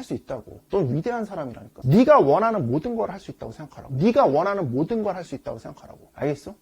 할 수 있다고. 넌 위대한 사람이라니까. 네가 원하는 모든 걸 할 수 있다고 생각하라고. 네가 원하는 모든 걸 할 수 있다고 생각하라고. 알겠어?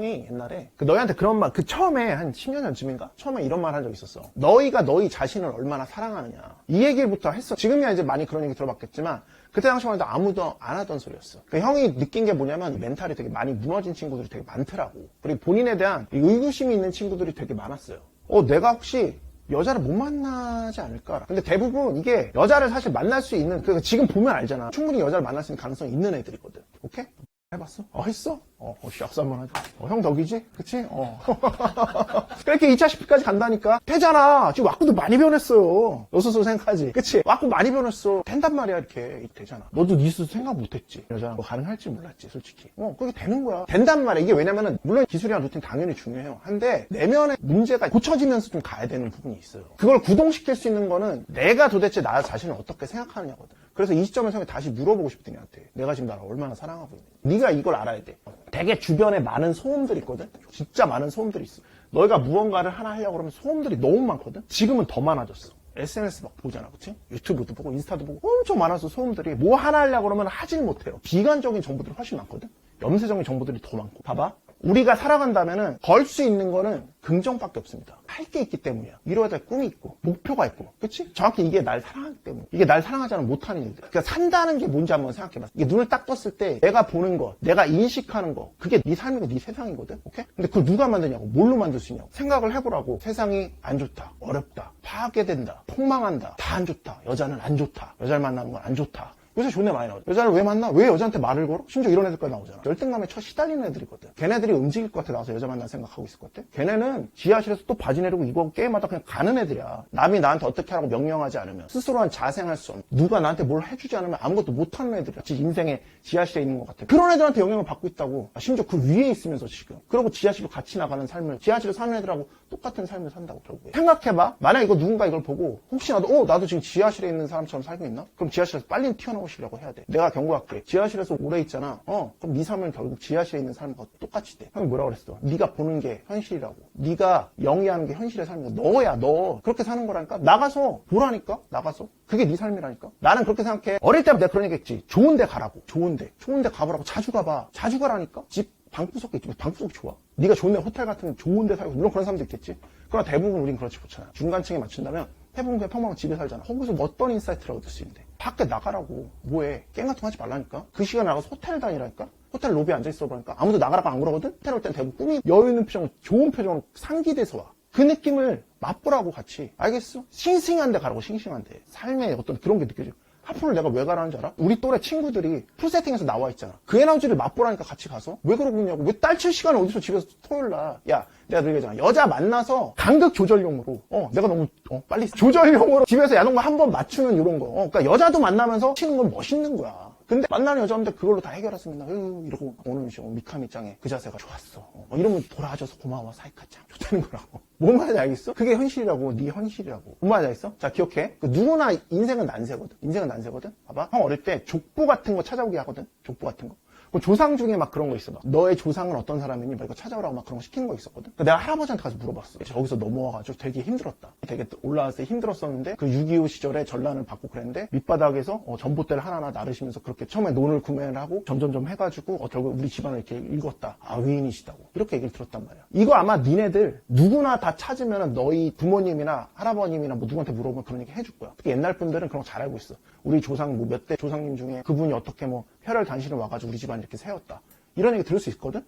형이 옛날에 그 너희한테 그런 말, 그 처음에 한 10년 전쯤인가? 처음에 이런 말 한 적 있었어. 너희가 너희 자신을 얼마나 사랑하느냐. 이 얘기부터 했어. 지금이야 이제 많이 그런 얘기 들어봤겠지만 그때 당시만 해도 아무도 안 하던 소리였어. 그 형이 느낀 게 뭐냐면 멘탈이 되게 많이 무너진 친구들이 되게 많더라고. 그리고 본인에 대한 이 의구심이 있는 친구들이 되게 많았어요. 어, 내가 혹시 여자를 못 만나지 않을까. 근데 대부분 이게 여자를 사실 만날 수 있는, 그 지금 보면 알잖아. 충분히 여자를 만날 수 있는 가능성이 있는 애들이거든. 오케이? 해봤어? 어, 했어? 어, 어, 씨, 한번 하자. 어, 형 덕이지? 그치? 어. 그렇게 2차 10피까지 간다니까? 되잖아. 지금 와꾸도 많이 변했어요. 너 스스로 생각하지. 그치? 와꾸 많이 변했어. 된단 말이야, 이렇게. 되잖아. 너도 네 스스로 생각 못했지. 여자랑 뭐 가능할지 몰랐지, 솔직히. 어, 그게 되는 거야. 된단 말이야. 이게 왜냐면은, 물론 기술이랑 루틴 당연히 중요해요. 한데, 내면의 문제가 고쳐지면서 좀 가야 되는 부분이 있어요. 그걸 구동시킬 수 있는 거는 내가 도대체 나 자신을 어떻게 생각하느냐거든. 그래서 이 시점에서 형이 다시 물어보고 싶더니 한테 내가 지금 나를 얼마나 사랑하고 있는지. 네가 이걸 알아야 돼. 되게 주변에 많은 소음들이 있거든? 진짜 많은 소음들이 있어. 너희가 무언가를 하나 하려고 그러면 소음들이 너무 많거든? 지금은 더 많아졌어. SNS 막 보잖아 그치? 유튜브도 보고 인스타도 보고 엄청 많아서 소음들이 뭐 하나 하려고 그러면 하질 못해요. 비관적인 정보들이 훨씬 많거든? 염세적인 정보들이 더 많고. 봐봐 우리가 살아간다면은 걸 수 있는 거는 긍정밖에 없습니다. 할 게 있기 때문이야. 이루어야 될 꿈이 있고 목표가 있고, 그렇지? 정확히 이게 날 사랑하기 때문에 이게 날 사랑하지 않으면 못하는 일들. 그러니까 산다는 게 뭔지 한번 생각해봐. 이게 눈을 딱 떴을 때 내가 보는 거, 내가 인식하는 거, 그게 네 삶이고 네 세상이거든. 오케이? 근데 그걸 누가 만드냐고, 뭘로 만들 수 있냐고. 생각을 해보라고. 세상이 안 좋다, 어렵다, 파괴된다, 폭망한다, 다 안 좋다. 여자는 안 좋다. 여자를 만나는 건 안 좋다. 요새 존내 많이 나오죠. 여자를 왜 만나? 왜 여자한테 말을 걸어? 심지어 이런 애들까지 나오잖아. 열등감에 쳐 시달리는 애들이거든. 걔네들이 움직일 것 같아. 나와서 여자 만날 생각하고 있을 것 같아. 걔네는 지하실에서 또 바지 내리고 이거 게임하다 그냥 가는 애들이야. 남이 나한테 어떻게 하라고 명령하지 않으면. 스스로 한 자생할 수 없는. 누가 나한테 뭘 해주지 않으면 아무것도 못하는 애들이야. 지 인생의 지하실에 있는 것 같아. 그런 애들한테 영향을 받고 있다고. 아, 심지어 그 위에 있으면서 지금. 그리고 지하실로 같이 나가는 삶을, 지하실에 사는 애들하고 똑같은 삶을 산다고, 결국에. 생각해봐. 만약 이거 누군가 이걸 보고, 혹시 나도, 어, 나도 지금 지하실에 있는 사람처럼 살고 있나? 그럼 지하실에서 빨리 튀어나 오시려고 해야 돼. 내가 경고할게. 지하실에서 오래 있잖아. 어, 그럼 네 삶은 결국 지하실에 있는 삶과 똑같이 돼. 형이 뭐라 그랬어? 네가 보는 게 현실이라고. 네가 영위하는 게 현실의 삶이고 너야, 너. 그렇게 사는 거라니까? 나가서 보라니까? 나가서. 그게 네 삶이라니까? 나는 그렇게 생각해. 어릴 때부터 내가 그런 얘기 했지. 좋은 데 가라고. 좋은 데. 좋은 데 가보라고. 자주 가봐. 자주 가라니까? 집 방구석에 있지. 방구석이 좋아. 네가 좋은 데 호텔 같은 좋은 데 살고 물론 그런 사람도 있겠지. 그러나 대부분 우린 그렇지 못잖아. 중간층에 맞춘다면 대부분 그냥 평범한 집에 살잖아. 거기서 뭐 어떤 인사이트를 얻을 수 있는데. 밖에 나가라고. 뭐해. 거 하지 말라니까. 그 시간에 나가서 호텔 다니라니까. 호텔 로비에 앉아있어 보니까 아무도 나가라고 안 그러거든? 호텔 올 땐 대부분 꿈이 여유 있는 표정, 좋은 표정으로 상기돼서 와. 그 느낌을 맛보라고 같이. 알겠어? 싱싱한 데 가라고, 싱싱한 데. 삶의 어떤 그런 게 느껴져. 하프를 내가 왜 가라는 줄 알아? 우리 또래 친구들이 풀세팅에서 나와 있잖아. 그 에너지를 맛보라니까 같이 가서. 왜 그러고 있냐고. 왜 딸 칠 시간을 어디서 집에서 토요일 날. 야, 내가 늘 얘기하잖아. 여자 만나서 간극 조절용으로. 어, 내가 너무, 어, 빨리. 조절용으로 집에서 야동과 한 번 맞추는 이런 거. 어, 그러니까 여자도 만나면서 치는 건 멋있는 거야. 근데 만나는 여자인데 그걸로 다 해결했으면 으 이러고 오늘 시 미카미 짱의 그 자세가 좋았어. 어, 이러면 돌아와줘서 고마워 사이카 짱 좋다는 거라고. 뭔 말인지 알겠어? 그게 현실이라고 네 현실이라고. 뭔 말인지 알겠어? 자 기억해. 그 누구나 인생은 난세거든. 인생은 난세거든. 봐봐. 형 어릴 때 족보 같은 거 찾아오게 하거든. 족보 같은 거. 그 조상 중에 막 그런 거 있어. 막 너의 조상은 어떤 사람이니? 막 이거 찾아오라고 막 그런 거 시키는 거 있었거든. 내가 할아버지한테 가서 물어봤어. 거기서 넘어와가지고 되게 힘들었다. 되게 올라왔을 때 힘들었었는데 그 6.25 시절에 전란을 받고 그랬는데 밑바닥에서 어, 전봇대를 하나하나 나르시면서 그렇게 처음에 논을 구매를 하고 점점점 해가지고 어, 결국 우리 집안을 이렇게 읽었다. 아 위인이시다고. 이렇게 얘기를 들었단 말이야. 이거 아마 니네들 누구나 다 찾으면 너희 부모님이나 할아버님이나 뭐 누구한테 물어보면 그런 얘기 해줄 거야. 특히 옛날 분들은 그런 거 잘 알고 있어. 우리 조상 뭐 몇 대 조상님 중에 그분이 어떻게 뭐 혈혈 단신을 와가지고 우리 집안 이렇게 세웠다. 이런 얘기 들을 수 있거든?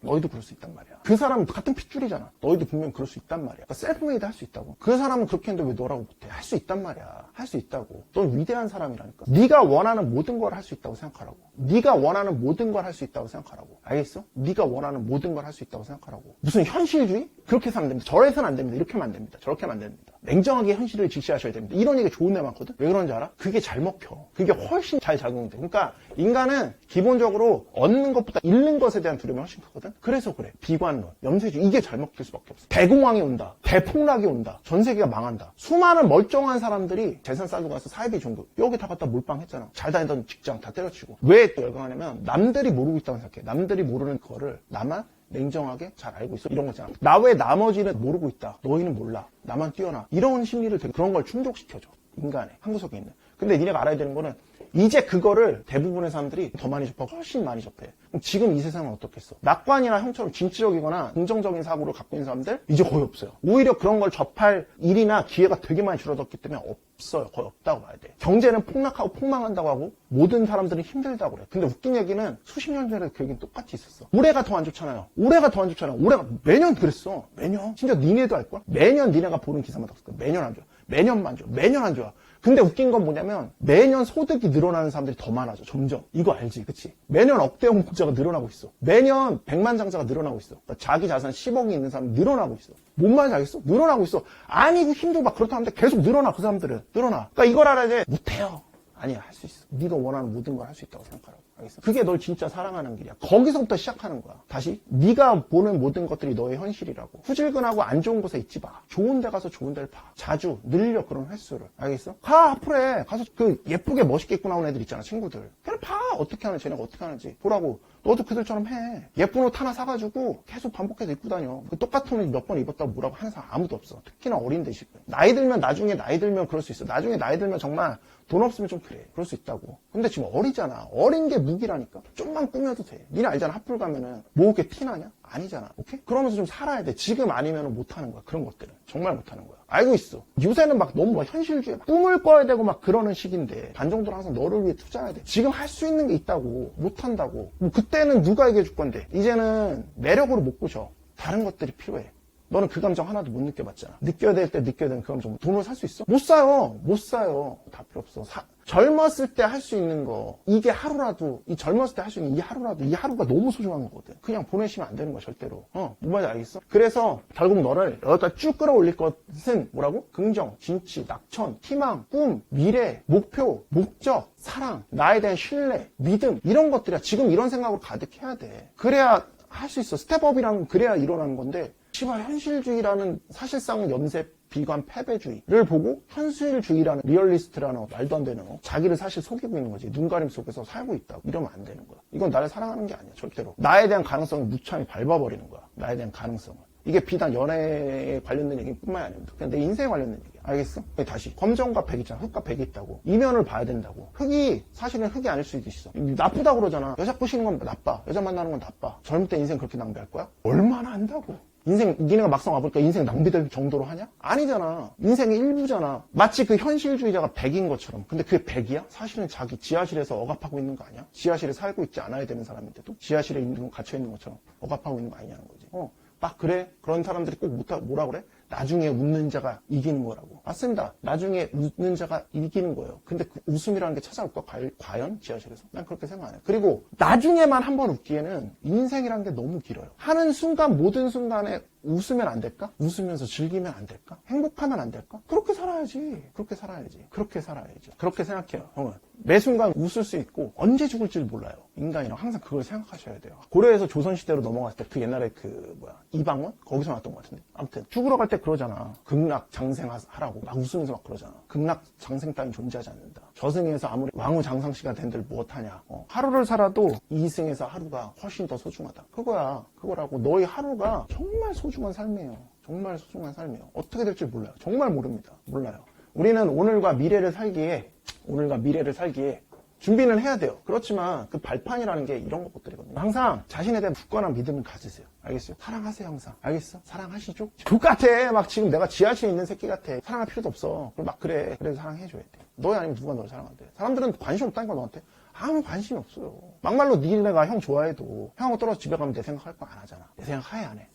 너희도 그럴 수 있단 말이야. 그 사람은 같은 핏줄이잖아. 너희도 분명 그럴 수 있단 말이야. 그러니까 셀프메이드 할 수 있다고. 그 사람은 그렇게 했는데 왜 너라고 못해? 할 수 있단 말이야. 할 수 있다고. 넌 위대한 사람이라니까. 네가 원하는 모든 걸 할 수 있다고 생각하라고. 네가 원하는 모든 걸 할 수 있다고 생각하라고. 알겠어? 네가 원하는 모든 걸 할 수 있다고 생각하라고. 무슨 현실주의? 그렇게 해서는 안 됩니다. 저래서는 안 됩니다. 이렇게 하면 안 됩니다. 저렇게 하면 안 됩니다. 냉정하게 현실을 직시하셔야 됩니다. 이런 얘기 좋은 애 많거든? 왜 그런지 알아? 그게 잘 먹혀. 그게 훨씬 잘 작용돼. 그러니까 인간은 기본적으로 얻는 것보다 잃는 것에 대한 두려움이 훨씬 크거든? 그래서 그래. 비관론, 염세주 이게 잘 먹힐 수밖에 없어. 대공황이 온다. 대폭락이 온다. 전 세계가 망한다. 수많은 멀쩡한 사람들이 재산 쌓고 가서 사회비 종교 여기 다 갖다 몰빵했잖아. 잘 다니던 직장 다 때려치고. 왜 또 열광하냐면 남들이 모르고 있다고 생각해. 남들이 모르는 그거를 나만 냉정하게 잘 알고 있어. 이런 거잖아. 나외 나머지는 모르고 있다. 너희는 몰라. 나만 뛰어나. 이런 심리를 그런 걸 충족시켜줘. 인간의 한 구석에 있는. 근데 니네가 알아야 되는 거는 이제 그거를 대부분의 사람들이 더 많이 접하고 훨씬 많이 접해. 지금 이 세상은 어떻겠어? 낙관이나 형처럼 진취적이거나 긍정적인 사고를 갖고 있는 사람들 이제 거의 없어요. 오히려 그런 걸 접할 일이나 기회가 되게 많이 줄어들기 때문에 없어요. 거의 없다고 봐야 돼. 경제는 폭락하고 폭망한다고 하고 모든 사람들은 힘들다고 그래. 근데 웃긴 얘기는 수십 년 전에 그 얘기는 똑같이 있었어. 올해가 더 안 좋잖아요. 올해가 더 안 좋잖아요. 올해가 매년 그랬어. 매년. 진짜 니네도 알걸? 매년 니네가 보는 기사마다. 매년 안 좋아. 매년만 좋아. 매년 안 좋아. 근데 웃긴 건 뭐냐면 매년 소득이 늘어나는 사람들이 더 많아져 점점. 이거 알지? 그치? 매년 억대 홍보자가 늘어나고 있어. 매년 백만 장자가 늘어나고 있어. 그러니까 자기 자산 10억이 있는 사람 늘어나고 있어. 뭔 말인지 알겠어? 늘어나고 있어. 아니고 힘들고 막 그렇다는데 계속 늘어나 그 사람들은. 늘어나. 그러니까 이걸 알아야 돼. 못해요. 아니야 할 수 있어. 네가 원하는 모든 걸 할 수 있다고 생각하라고 그게 널 진짜 사랑하는 길이야. 거기서부터 시작하는 거야. 다시 네가 보는 모든 것들이 너의 현실이라고. 후질근하고 안 좋은 곳에 있지 마. 좋은 데 가서 좋은 데를 봐. 자주 늘려 그런 횟수를. 알겠어? 가 앞으로 해. 가서 그 예쁘게 멋있게 입고 나온 애들 있잖아 친구들. 그냥 봐. 어떻게 하는 지 쟤네가 어떻게 하는지 보라고 너도 그들처럼 해. 예쁜 옷 하나 사가지고 계속 반복해서 입고 다녀. 그 똑같은 옷 몇 번 입었다고 뭐라고 하는 사람 아무도 없어. 특히나 어린데 지금 나이 들면 나중에 나이 들면 그럴 수 있어. 나중에 나이 들면 정말 돈 없으면 좀 그래. 그럴 수 있다고. 근데 지금 어리잖아. 어린 게 무기라니까. 좀만 꾸며도 돼. 니네 알잖아. 하플 가면은. 뭐 이렇게 티나냐 아니잖아. 오케이? 그러면서 좀 살아야 돼. 지금 아니면 못 하는 거야. 그런 것들은. 정말 못 하는 거야. 알고 있어. 요새는 막 너무 막 현실주의 막 꿈을 꿔야 되고 막 그러는 시기인데 반 정도는 항상 너를 위해 투자해야 돼. 지금 할 수 있는 게 있다고. 못 한다고. 뭐 그때는 누가 얘기해 줄 건데? 이제는 매력으로 못 부셔. 다른 것들이 필요해 너는 그 감정 하나도 못 느껴봤잖아. 느껴야 될 때 느껴야 되는 그 감정. 돈으로 살 수 있어? 못 사요. 못 사요. 다 필요 없어. 사- 젊었을 때 할 수 있는 거. 이게 하루라도, 이 젊었을 때 할 수 있는 이 하루라도, 이 하루가 너무 소중한 거거든. 그냥 보내시면 안 되는 거야, 절대로. 어, 뭔 말인지 알겠어? 그래서 결국 너를 여기다 쭉 끌어올릴 것은 뭐라고? 긍정, 진취, 낙천, 희망, 꿈, 미래, 목표, 목적, 사랑, 나에 대한 신뢰, 믿음, 이런 것들이야. 지금 이런 생각으로 가득해야 돼. 그래야 할 수 있어. 스텝업이라는 그래야 일어나는 건데 시발 현실주의라는 사실상은 염세 비관 패배주의를 보고 현실주의라는 리얼리스트라는 말도 안 되는 어, 자기를 사실 속이고 있는 거지. 눈가림 속에서 살고 있다고. 이러면 안 되는 거야. 이건 나를 사랑하는 게 아니야 절대로. 나에 대한 가능성을 무참히 밟아버리는 거야. 나에 대한 가능성을. 이게 비단 연애에 관련된 얘기뿐만이 아닙니다. 그냥 내 인생에 관련된 얘기야. 알겠어? 다시. 검정과 백 있잖아. 흑과 백이 있다고. 이면을 봐야 된다고. 흑이 사실은 흑이 아닐 수도 있어. 나쁘다고 그러잖아. 여자 꼬시는 건 나빠. 여자 만나는 건 나빠. 젊을 때 인생 그렇게 낭비할 거야? 얼마나 한다고 인생 니네가 막상 와보니까 인생 낭비될 정도로 하냐? 아니잖아. 인생의 일부잖아. 마치 그 현실주의자가 100인 것처럼. 근데 그게 100이야? 사실은 자기 지하실에서 억압하고 있는 거 아니야? 지하실에 살고 있지 않아야 되는 사람인데도 지하실에 있는 갇혀 있는 것처럼 억압하고 있는 거 아니냐는 거지. 어. 막 그래? 그런 사람들이 꼭 못하, 뭐라 그래? 나중에 웃는 자가 이기는 거라고. 맞습니다. 나중에 웃는 자가 이기는 거예요. 근데 그 웃음이라는 게 찾아올까? 과- 과연? 지하실에서? 난 그렇게 생각 안 해. 그리고 나중에만 한 번 웃기에는 인생이란 게 너무 길어요. 하는 순간, 모든 순간에 웃으면 안 될까? 웃으면서 즐기면 안 될까? 행복하면 안 될까? 그렇게 살아야지. 그렇게 살아야지. 그렇게 살아야지. 그렇게 생각해요, 형은. 매 순간 웃을 수 있고 언제 죽을지 몰라요. 인간이랑 항상 그걸 생각하셔야 돼요. 고려에서 조선시대로 넘어갔을 때 그 옛날에 그 뭐야 이방원? 거기서 나왔던 것 같은데. 아무튼 죽으러 갈 때 그러잖아. 극락 장생하라고 막 웃으면서 막 그러잖아. 극락 장생 따윈 존재하지 않는다. 저승에서 아무리 왕후 장상씨가 된들 무엇하냐. 어, 하루를 살아도 이승에서 하루가 훨씬 더 소중하다. 그거야. 그거라고 너희 하루가 정말 소중 한 삶이에요. 정말 소중한 삶이에요. 어떻게 될지 몰라요. 정말 모릅니다. 몰라요. 우리는 오늘과 미래를 살기에 오늘과 미래를 살기에 준비는 해야 돼요. 그렇지만 그 발판이라는 게 이런 것들이거든요. 항상 자신에 대한 굳건한 믿음을 가지세요. 알겠어요? 사랑하세요, 항상. 알겠어? 사랑하시죠? 똑같아. 막 지금 내가 지하실에 있는 새끼 같아. 사랑할 필요도 없어. 그럼 막 그래. 그래도 사랑해줘야 돼. 너희 아니면 누가 너를 사랑한대. 사람들은 관심 없다니까, 너한테. 아무 관심이 없어요. 막말로 니네가 형 좋아해도 형하고 떨어져 집에 가면 내 생각할 거 안 하잖아. 내 생각 하에 안 해.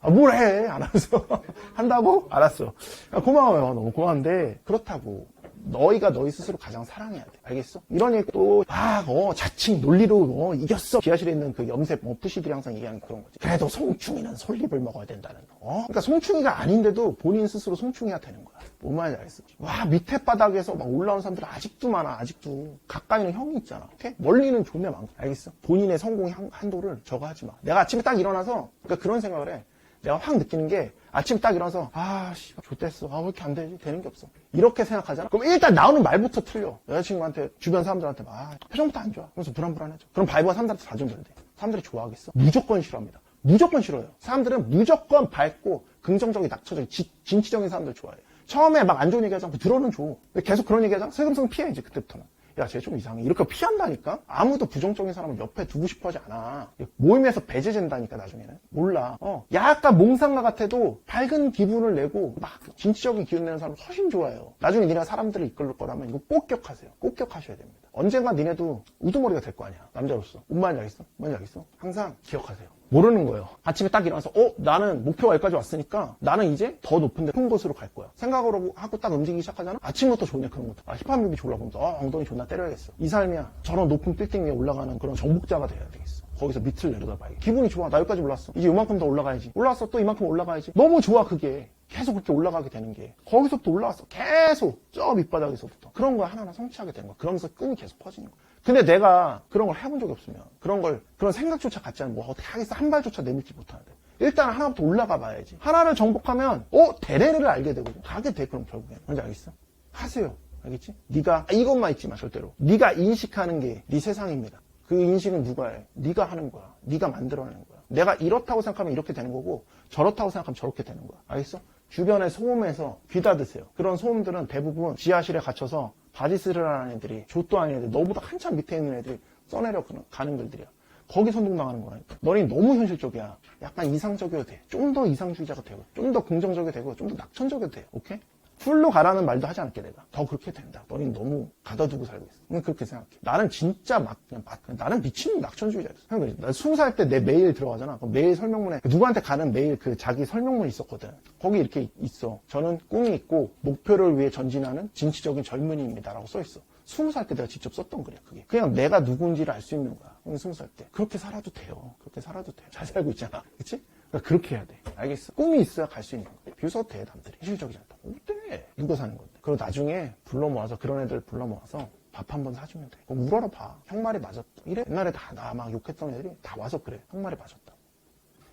아, 뭘 해? 알았어. 한다고? 알았어. 아, 고마워요. 너무 고마운데, 그렇다고. 너희가 너희 스스로 가장 사랑해야 돼. 알겠어? 얘기 또, 막, 어, 자칭 논리로, 어, 이겼어. 지하실에 있는 그 염색, 뭐, 푸시들이 항상 얘기하는 그런 거지. 그래도 송충이는 솔잎을 먹어야 된다는 거. 어? 그러니까 송충이가 아닌데도 본인 스스로 송충이가 되는 거야. 뭔 말인지 알겠어? 와, 밑에 바닥에서 막 올라온 사람들 아직도 많아, 아직도. 가까이는 형이 있잖아. 오케이? 멀리는 존내 많고. 알겠어? 본인의 성공의 한, 한도를 저거 하지 마. 내가 아침에 딱 일어나서, 그러니까 그런 생각을 해. 내가 확 느끼는 게 아침 딱 일어나서 아 씨발 좋댔어 아 왜 이렇게 안 되지 되는 게 없어 이렇게 생각하잖아 그럼 일단 나오는 말부터 틀려 여자친구한테 주변 사람들한테 막 아, 표정부터 안 좋아 그래서 불안불안해져 그럼 바이브가 사람들한테 다 전달돼 사람들이 좋아하겠어 무조건 싫어합니다 무조건 싫어요. 사람들은 무조건 밝고 긍정적인 낙천적인 지- 진취적인 사람들 좋아해요. 처음에 막 안 좋은 얘기 하잖아. 그 들어는 줘. 계속 그런 얘기 하잖아. 슬금슬금 피해 이제 그때부터는. 야, 쟤 좀 이상해. 이렇게 피한다니까? 아무도 부정적인 사람을 옆에 두고 싶어 하지 않아. 모임에서 배제된다니까, 나중에는. 몰라. 어. 약간 몽상가 같아도 밝은 기분을 내고 막 진취적인 기운 내는 사람을 훨씬 좋아해요. 나중에 니네가 사람들을 이끌 거라면 이거 꼭 기억하세요. 꼭 기억하셔야 됩니다. 언젠가 니네도 우두머리가 될 거 아니야. 남자로서. 뭔 말인지 알겠어? 뭔지 알겠어? 항상 기억하세요. 모르는 거예요. 아침에 딱 일어나서, 어, 나는 목표가 여기까지 왔으니까 나는 이제 더 높은 데, 높은 곳으로 갈 거야. 생각을 하고 딱 움직이기 시작하잖아? 아침부터 좋네, 그런 것도. 아, 힙합 뮤비 졸라 보면서, 어, 엉덩이 존나 때려야겠어. 이 삶이야. 저런 높은 빌딩 위에 올라가는 그런 정복자가 돼야 되겠어. 거기서 밑을 내려다봐야겠어. 기분이 좋아. 나 여기까지 올랐어. 이제 이만큼 더 올라가야지. 올라왔어. 또 이만큼 올라가야지. 너무 좋아, 그게. 계속 그렇게 올라가게 되는 게. 거기서부터 올라왔어. 계속. 저 밑바닥에서부터. 그런 걸 하나하나 성취하게 되는 거야. 그러면서 끈이 계속 퍼지는 거야. 근데 내가 그런 걸 해본 적이 없으면, 그런 걸, 그런 생각조차 갖지 않으면 뭐 어떻게 하겠어? 한 발조차 내밀지 못하는데. 일단 하나부터 올라가 봐야지. 하나를 정복하면, 어? 대례를 알게 되거든. 가게 돼, 그럼 결국엔. 뭔지 알겠어? 하세요. 알겠지? 네가 아, 이것만 있지 마 절대로. 네가 인식하는 게 네 세상입니다. 그 인식은 누가 해? 네가 하는 거야. 네가 만들어내는 거야. 내가 이렇다고 생각하면 이렇게 되는 거고 저렇다고 생각하면 저렇게 되는 거야. 알겠어? 주변의 소음에서 귀 닫으세요. 그런 소음들은 대부분 지하실에 갇혀서 바지스를 하는 애들이 족도 아닌 애들 너보다 한참 밑에 있는 애들이 써내려 가는 글들이야. 거기 선동당하는 거라니까. 너네 너무 현실적이야. 약간 이상적이어도 돼. 좀 더 이상주의자가 되고, 좀 더 긍정적이 되고, 좀 더 낙천적이 돼. 오케이? 풀로 가라는 말도 하지 않게 내가. 더 그렇게 된다. 너는 너무 가둬두고 살고 있어. 난 그렇게 생각해. 나는 진짜 막, 그냥 막, 나는 미친 낙천주의자였어. 그러니까 나 스무 살 때 내 메일 들어가잖아. 그럼 메일 설명문에 누구한테 가는 메일 그 자기 설명문이 있었거든. 거기 이렇게 있어. 저는 꿈이 있고 목표를 위해 전진하는 진취적인 젊은이입니다라고 써 있어. 스무 살 때 내가 직접 썼던 글이야, 그게. 그냥 내가 누군지를 알 수 있는 거야. 스무 살 때. 그렇게 살아도 돼요. 그렇게 살아도 돼. 잘 살고 있잖아. 그치? 그러니까 그렇게 해야 돼. 알겠어? 꿈이 있어야 갈 수 있는 거야. 비웃어도 돼, 남들이. 현실적이지 않다. 어때? 누가 사는 건데. 그리고 나중에 불러 모아서, 그런 애들 불러 모아서 밥 한 번 사주면 돼. 그럼 울어라 봐. 형 말이 맞았다. 이래. 옛날에 다 나 막 욕했던 애들이 다 와서 그래. 형 말이 맞았다.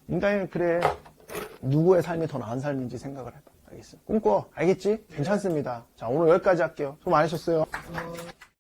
인간이 그래. 누구의 삶이 더 나은 삶인지 생각을 해봐. 알겠어? 꿈꿔. 알겠지? 괜찮습니다. 자, 오늘 여기까지 할게요. 수고 많으셨어요.